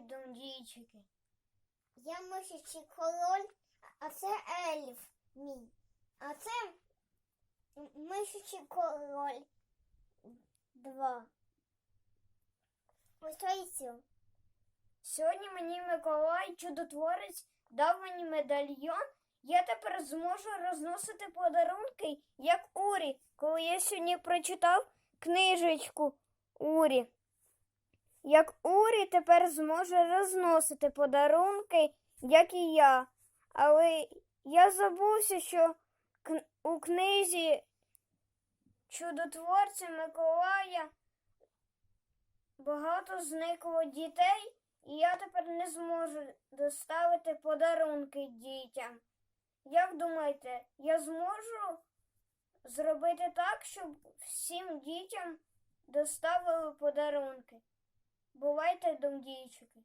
домдійчики. Я мишачий король, а це ельф мій. А це м- король. Два. Ось і. Сьогодні мені Миколай чудотворець дав мені медальйон. Я тепер зможу розносити подарунки, як Урі, коли я сьогодні прочитав книжечку Урі. Як Урі тепер зможе розносити подарунки, як і я. Але я забувся, що у книзі чудотворця Миколая багато зникло дітей, і я тепер не зможу доставити подарунки дітям. Як думаєте, я зможу зробити так, щоб всім дітям доставили подарунки? Бувайте, домдійчики.